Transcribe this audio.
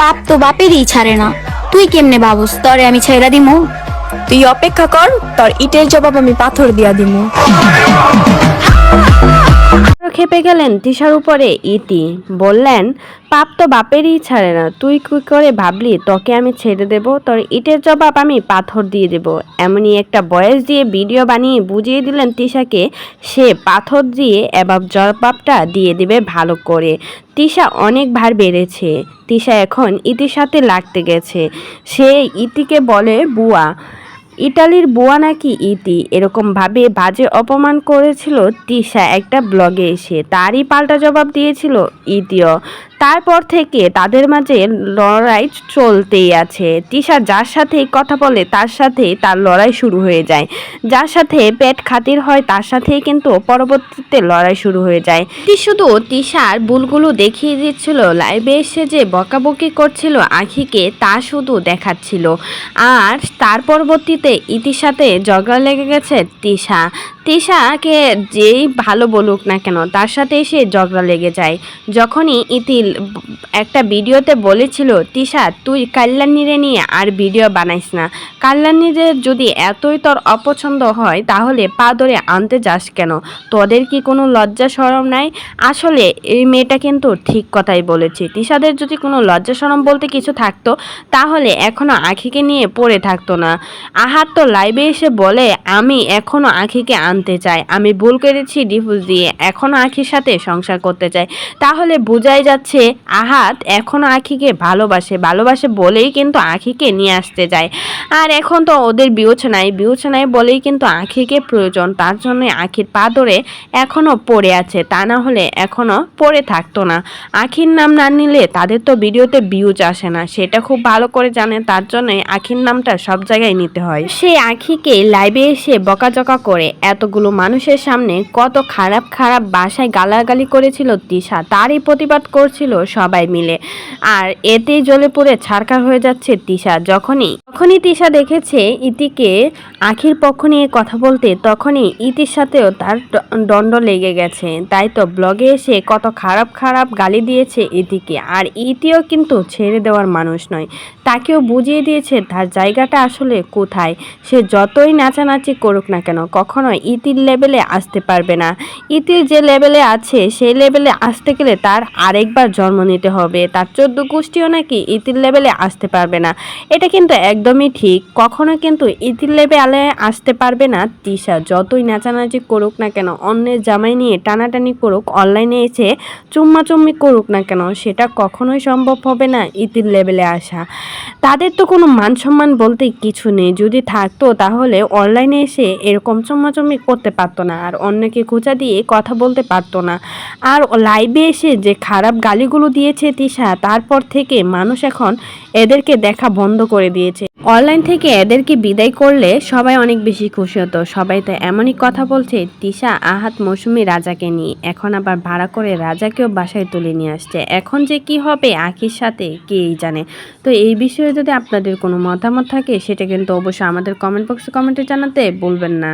পাপ তো বাপেরই ছাড়ে না। তুই কেমনে ভাবস? তরে আমি ছেড়া দিমু। তুই অপেক্ষা কর তোর ইটের জবাব আমি পাথর দিয়া দিমু। খেপে গেলেন তিশার উপরে। ইতি বললেন, পাপ তো বাপেরই ছাড়ে না। তুই কি করে ভাবলি? তোকে আমি ছেড়ে দেব? তোর ইটের জবাব আমি পাথর দিয়ে দেব। এমনই একটা বয়স দিয়ে ভিডিও বানিয়ে বুঝিয়ে দিলেন তিশাকে। সে পাথর দিয়ে এবার জবাবটা দিয়ে দেবে ভালো করে। তিশা অনেক ভার বেড়েছে। তিশা এখন ইতির সাথে লাগতে গেছে। সে ইতিকে বলে, বুয়া ইটালির বুয়া নাকি ইতি? এরকমভাবে বাজে অপমান করেছিল তিশা। একটা ব্লগে এসে তারই পাল্টা জবাব দিয়েছিল ইতিও। তারপর থেকে তাদের মাঝে লড়াই চলতেই আছে। তিশা যার সাথে কথা বলে, তার সাথে তার লড়াই শুরু হয়ে যায়। যার সাথে পেট খাতির হয়, তার সাথেই কিন্তু পরবর্তীতে লড়াই শুরু হয়ে যায়। শুধু তিশার বুলগুলো দেখিয়ে দিচ্ছিল লাইভে এসে যে বকাবকি করছিল আখিকে, তা শুধু দেখাচ্ছিল। আর তার পরবর্তীতে ইতির সাথে লেগে গেছে তিশা। তিশাকে যেই ভালো বলুক না কেন, তার সাথে এসে ঝগড়া লেগে যায়। যখনই ইতি একটা ভিডিওতে বলেছিল, তিশা, তুই কাল্যাণীরে নিয়ে আর ভিডিও বানাইস না। কাল্যাণীরে যদি এতই তোর অপছন্দ হয়, তাহলে পা ধরে আনতে যাস কেন? তোদের কি কোনো লজ্জা সরম নাই? আসলে, এই মেয়েটা কিন্তু ঠিক কথাই বলেছে। তিশাদের যদি কোনো লজ্জা সরম বলতে কিছু থাকতো, তাহলে এখনও আখিকে নিয়ে পড়ে থাকতো না। আহাত তো লাইভে এসে বলে, আমি এখনও আখিকে আনতে চাই। আমি ভুল করেছি ডিভোর্স দিয়ে। এখনও আখির সাথে সংসার করতে চাই। তাহলে বোঝাই যাচ্ছে আহাত এখনও আখিকে ভালোবাসে ভালোবাসে বলেই কিন্তু আখিকে নিয়ে আসতে যায় আর এখন তো ওদের বিবেচনায় বিবেচনায় বলেই কিন্তু আখিকে প্রয়োজন, তার জন্য আখির পা ধরে এখনও পড়ে আছে, তা না হলে এখনও পড়ে থাকতো না। আখির নাম না নিলে তাদের তো ভিডিওতে ভিউজ আসে না, সেটা খুব ভালো করে জানে, তার জন্যই আখির নামটা সব জায়গায় নিতে হয়। সে আখিকে লাইভে এসে বকাজকা করে, এতগুলো মানুষের সামনে কত খারাপ খারাপ বাসায় গালাগালি করেছিল তিশা, তারই প্রতিবাদ করছিল সবাই মিলে। আর এতেই জ্বলে পড়ে ছারকার হয়ে যাচ্ছে তিশা। যখনই যখনই তিশা দেখেছে ইতিকে আখির পক্ষ নিয়ে কথা বলতে, তখনই ইতির সাথেও তার দণ্ড লেগে গেছে। তাই তো ব্লগে এসে কত খারাপ খারাপ গালি দিয়েছে ইতিকে। আর ইতিও কিন্তু ছেড়ে দেওয়ার মানুষ নয়। তাকেও বুঝিয়ে দিয়েছে তার জায়গাটা আসলে কোথায়। সে যতই নাচানাচি করুক না কেন কখনো ইতির লেভেলে আসতে পারবে না। ইতির যে লেভেলে আছে, সেই লেভেলে আসতে গেলে তার আরেকবার জন্ম নিতে হবে। তার চোদ্দ গোষ্ঠীও নাকি ইতির লেভেলে আসতে পারবে না। এটা কিন্তু একদমই ঠিক। কখনো কিন্তু ইতির লেভেলে আসতে পারবে না তিশা যতই নাচানাচি করুক না কেন, অন্যের জামাই নিয়ে টানাটানি করুক, অনলাইনে এসে চুম্মাচুম্মি করুক না কেন, সেটা কখনোই সম্ভব হবে না ইতির লেভেলে আসা। তাদের তো কোনো মান সম্মান বলতে কিছু নেই। যদি থাকতো তাহলে অনলাইনে এসে এরকম চুম্মাচুম্মি করতে পারতো না। আর অন্যকে খোঁচা দিয়ে কথা বলতে পারতো না। আর লাইভে এসে যে খারাপ গালিগুলো দিয়েছে তিশা। তারপর থেকে মানুষ এখন এদেরকে দেখা বন্ধ করে দিয়েছে। অনলাইন থেকে এদেরকে বিদায় করলে সবাই অনেক বেশি খুশি হতো। সবাই তো এমনই কথা বলছে, তিশা, আহাত মৌসুমি রাজাকে নিয়ে। এখন আবার ভাড়া করে রাজাকেও বাসায় তুলে নিয়ে আসছে। এখন যে কি হবে, আখির সাথে কেই জানে? তো এই বিষয়ে যদি আপনাদের কোনো মতামত থাকে, সেটা কিন্তু অবশ্যই আমাদের কমেন্ট বক্সে কমেন্টে জানাতে বলবেন না।